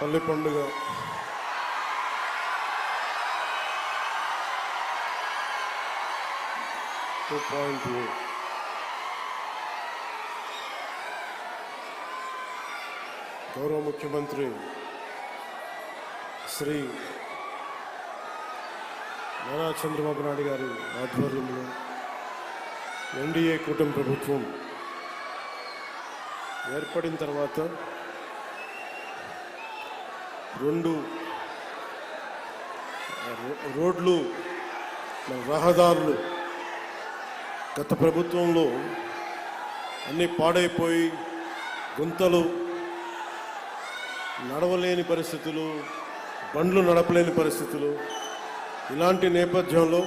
పల్లె పండుగ. Two point గౌరవ ముఖ్యమంత్రి శ్రీ నారా చంద్రబాబు నాయుడు గారి ఆధ్వర్యంలో ఎన్డీఏ కూటమి ప్రభుత్వం ఏర్పడిన తర్వాత రెండు రో- రోడ్లు రహదారులు. గత ప్రభుత్వంలో అన్నీ పాడైపోయి గుంతలు నడవలేని పరిస్థితులు బండ్లు నడపలేని పరిస్థితులు. ఇలాంటి నేపథ్యంలో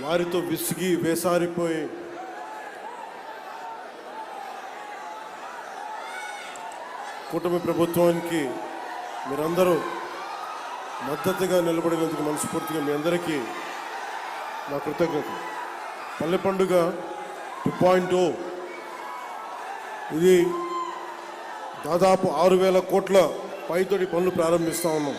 వారితో విసిగి వేసారిపోయి కూటమి ప్రభుత్వానికి మీరందరూ మద్దతుగా నిలబడినందుకు మనస్ఫూర్తిగా మీ అందరికీ నా కృతజ్ఞత పల్లె పండుగ టూ పాయింట్ ఇది దాదాపు ఆరు వేల కోట్ల పైతోటి పనులు ప్రారంభిస్తూ ఉన్నాం.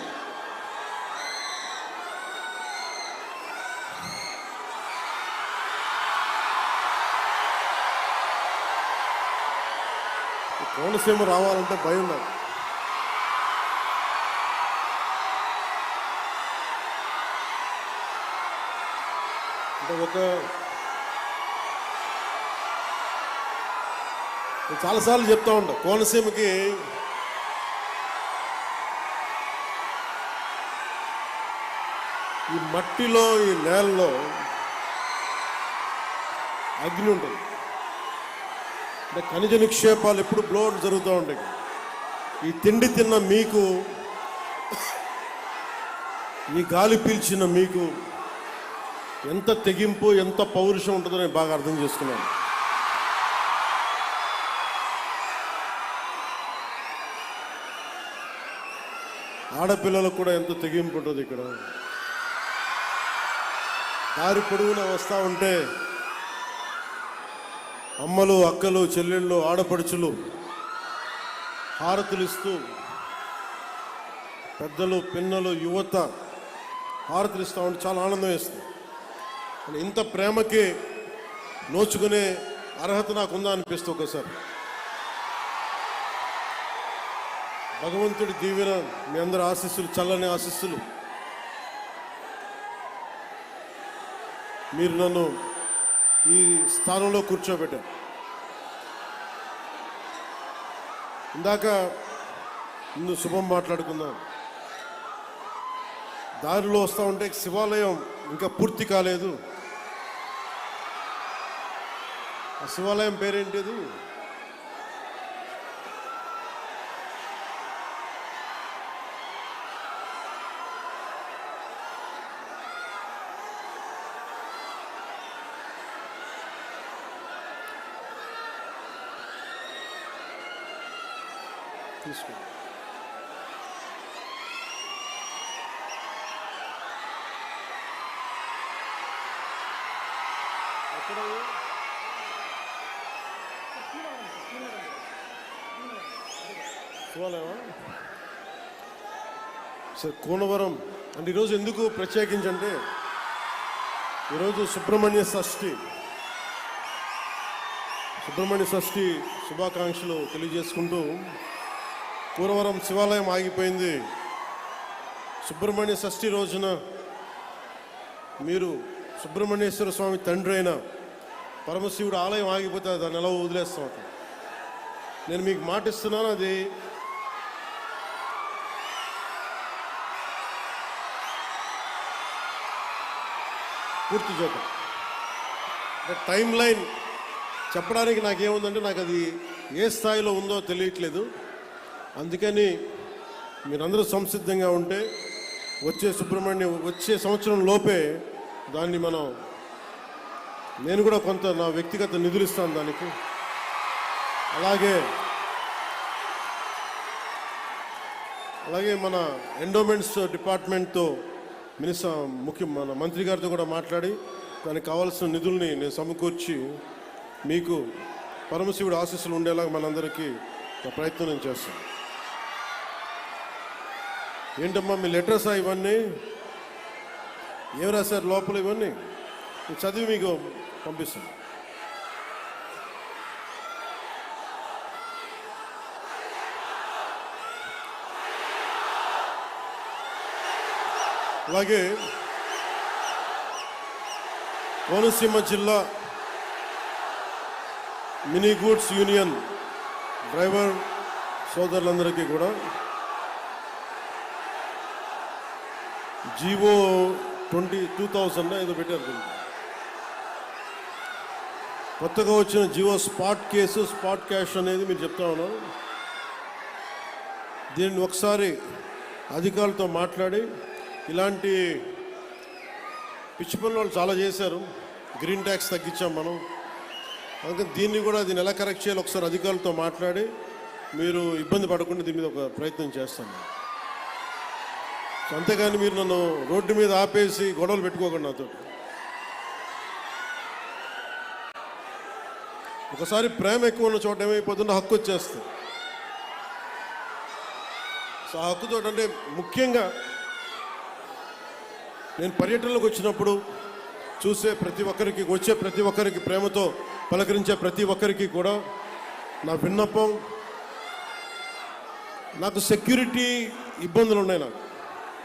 కోనసీమ రావాలంటే భయం నాకు. అంటే ఒక చాలాసార్లు చెప్తా ఉంటా కోనసీమకి ఈ మట్టిలో ఈ నేలలో అగ్ని ఉంటుంది. అంటే ఖనిజ నిక్షేపాలు ఎప్పుడు బ్లోడ్ జరుగుతూ ఉంటాయి. ఈ తిండి తిన్న మీకు ఈ గాలి పీల్చిన మీకు ఎంత తెగింపు ఎంత పౌరుషం ఉంటుందో నేను బాగా అర్థం చేసుకున్నాను. ఆడపిల్లలకు కూడా ఎంత తెగింపు ఉంటుంది ఇక్కడ. దారి పొడవునా వస్తూ ఉంటే అమ్మలు అక్కలు చెల్లెళ్ళు ఆడపడుచులు హారతులు ఇస్తూ పెద్దలు పిన్నలు యువత హారతులు ఇస్తూ ఉంటే చాలా ఆనందం వేస్తుంది. ఇంత ప్రేమకి నోచుకునే అర్హత నాకుందా అనిపిస్తుంది ఒకసారి. భగవంతుడి దీవెన మీ అందరి ఆశీస్సులు చల్లని ఆశీస్సులు. మీరు నన్ను ఈ స్థానంలో కూర్చోబెట్టారు. ఇందాక ముందు శుభం మాట్లాడుకుందాం. దారిలో వస్తూ ఉంటే శివాలయం ఇంకా పూర్తి కాలేదు. ఆ శివాలయం పేరేంటిది? తీసుకుంది. ఎక్కడ సరే కోనవరం. అంటే ఈరోజు ఎందుకు ప్రత్యేకించంటే ఈరోజు సుబ్రహ్మణ్య షష్ఠి. సుబ్రహ్మణ్య షష్ఠి శుభాకాంక్షలు తెలియజేసుకుంటూ పూర్వవరం శివాలయం ఆగిపోయింది. సుబ్రహ్మణ్య షష్ఠి రోజున మీరు సుబ్రహ్మణ్యేశ్వర స్వామి తండ్రి అయిన పరమశివుడు ఆలయం ఆగిపోతే దాన్ని ఎలా వదిలేస్తాం అక్కడ. నేను మీకు మాటిస్తున్నాను అది. పూర్తి చేద్దాం. టైం లైన్ చెప్పడానికి నాకేముందంటే నాకు అది ఏ స్థాయిలో ఉందో తెలియట్లేదు. అందుకని మీరందరూ సంసిద్ధంగా ఉంటే వచ్చే సుబ్రహ్మణ్యం వచ్చే సంవత్సరం లోపే దాన్ని మనం నేను కూడా కొంత నా వ్యక్తిగత నిధులు ఇస్తాను దానికి. అలాగే అలాగే మన ఎండోమెంట్స్ డిపార్ట్మెంట్తో మినిస్టర్ ముఖ్య మన మంత్రి గారితో కూడా మాట్లాడి దానికి కావాల్సిన నిధుల్ని నేను సమకూర్చి మీకు పరమశివుడు ఆశీస్సులు ఉండేలాగా మనందరికీ ప్రయత్నం నేను చేస్తాను. ఏంటమ్మా మీ లెటర్సా ఇవన్నీ? ఏం రాశారు లోపల ఇవన్నీ? చదివి మీకు పంపిస్తాను. అలాగే కోనసీమ జిల్లా మినీ గూడ్స్ యూనియన్ డ్రైవర్ సోదరులందరికీ కూడా జీవో ట్వంటీ టూ థౌజండ్ ఏదో పెట్టారు కొత్తగా వచ్చిన Jio spot case spot cash అనేది మీరు చెప్తా ఉన్నారు. దీన్ని ఒకసారి అధికారులతో మాట్లాడి ఇలాంటి పిచ్చి పనులు వాళ్ళు చాలా చేశారు. గ్రీన్ ట్యాక్స్ తగ్గించాం మనం. అందుకని దీన్ని కూడా దీన్ని ఎలా కరెక్ట్ చేయాలి ఒకసారి అధికారులతో మాట్లాడి మీరు ఇబ్బంది పడకుండా దీని మీద ఒక ప్రయత్నం చేస్తాను. సో అంతేగాని మీరు నన్ను రోడ్డు మీద ఆపేసి గొడవలు పెట్టుకోకండి నాతో. ఒకసారి ప్రేమ ఎక్కువ ఉన్న చోట ఏమైపోతుందో హక్కు వచ్చేస్తుంది. సో ఆ హక్కుతో అంటే ముఖ్యంగా నేను పర్యటనలకు వచ్చినప్పుడు చూసే ప్రతి ఒక్కరికి వచ్చే ప్రతి ఒక్కరికి ప్రేమతో పలకరించే ప్రతి ఒక్కరికి కూడా నా విన్నపం నాకు సెక్యూరిటీ ఇబ్బందులు ఉన్నాయి నాకు.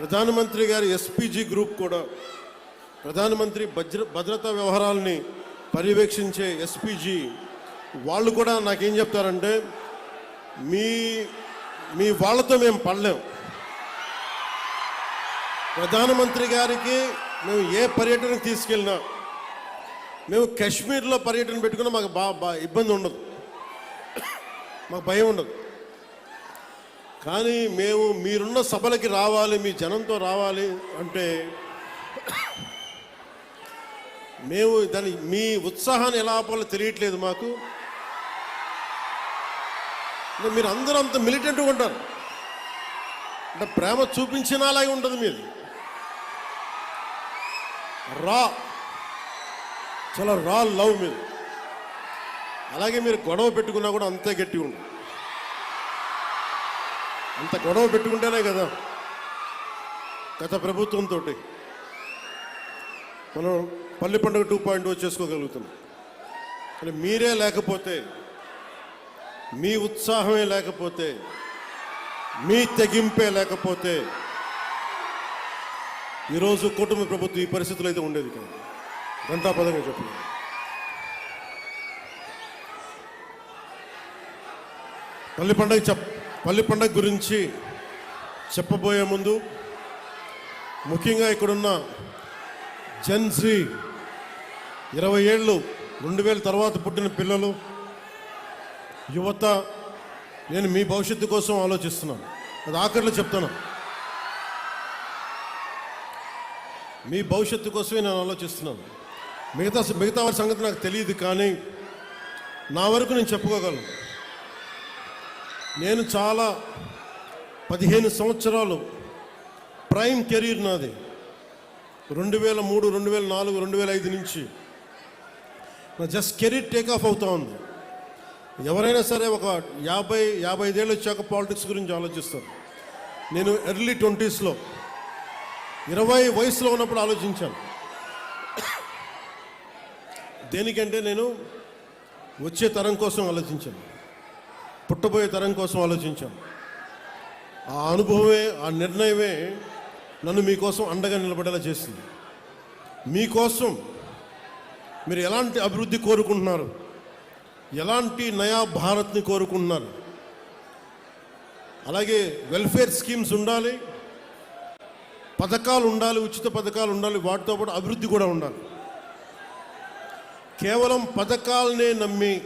ప్రధానమంత్రి గారి ఎస్పీజీ గ్రూప్ కూడా ప్రధానమంత్రి భద్ర భద్రతా వ్యవహారాలని పర్యవేక్షించే ఎస్పీజీ వాళ్ళు కూడా నాకేం చెప్తారంటే మీ మీ వాళ్ళతో మేము పడలేం. ప్రధానమంత్రి గారికి మేము ఏ పర్యటనకు తీసుకెళ్ళినా మేము కాశ్మీర్లో పర్యటన పెట్టుకున్నా మాకు బా బా ఇబ్బంది ఉండదు. మాకు భయం ఉండదు. కానీ మేము మీరున్న సభలకి రావాలి మీ జనంతో రావాలి అంటే మేము దాని మీ ఉత్సాహాన్ని ఎలా ఆపాలో తెలియట్లేదు మాకు. అంటే మీరు అందరూ అంత మిలిటెంట్గా ఉంటారు. అంటే ప్రేమ చూపించినాలాగే ఉంటుంది మీది. రా. చాలా రా లవ్ మీరు అలాగే మీరు గొడవ పెట్టుకున్నా కూడా అంతే గట్టిగా ఉంటుంది అంత గొడవ పెట్టుకుంటేనే కదా. గత ప్రభుత్వంతో మనం పల్లి పండుగ టూ పాయింట్ చేసుకోగలుగుతున్నాం. కానీ మీరే లేకపోతే మీ ఉత్సాహమే లేకపోతే మీ తెగింపే లేకపోతే ఈరోజు కుటుంబ ప్రభుత్వం ఈ పరిస్థితులు అయితే ఉండేది కాదు. గంటాపదంగా చెప్పలేదు పల్లి పండగ చెప్ పల్లి పండగ గురించి చెప్పబోయే ముందు ముఖ్యంగా ఇక్కడున్న జెన్సీ ఇరవై ఏళ్ళు రెండు వేల తర్వాత పుట్టిన పిల్లలు యువత నేను మీ భవిష్యత్తు కోసం ఆలోచిస్తున్నాను. అది ఆఖరిలో చెప్తాను. మీ భవిష్యత్తు కోసమే నేను ఆలోచిస్తున్నాను. మిగతా మిగతా వారి సంగతి నాకు తెలియదు కానీ నా వరకు నేను చెప్పుకోగలను. నేను చాలా పదిహేను సంవత్సరాలు ప్రైమ్ కెరీర్ నాది. రెండు వేల మూడు రెండు వేల నాలుగు రెండు వేల ఐదు నుంచి. నా జస్ట్ కెరీర్ టేక్ ఆఫ్ అవుతా ఉంది. ఎవరైనా సరే ఒక యాభై యాభై ఐదేళ్ళు వచ్చాక పాలిటిక్స్ గురించి ఆలోచిస్తారు. నేను ఎర్లీ ట్వంటీస్లో ఇరవై వయసులో ఉన్నప్పుడు ఆలోచించాను. దేనికంటే నేను వచ్చే తరం కోసం ఆలోచించాను. పుట్టబోయే తరం కోసం ఆలోచించాం. ఆ అనుభవమే ఆ నిర్ణయమే నన్ను మీకోసం అండగా నిలబడేలా చేసింది. మీకోసం మీరు ఎలాంటి అభివృద్ధి కోరుకుంటున్నారు? ఎలాంటి నయా భారత్ని కోరుకుంటున్నారు? అలాగే వెల్ఫేర్ స్కీమ్స్ ఉండాలి పథకాలు ఉండాలి ఉచిత పథకాలు ఉండాలి వాటితో పాటు అభివృద్ధి కూడా ఉండాలి. కేవలం పథకాలనే నమ్మి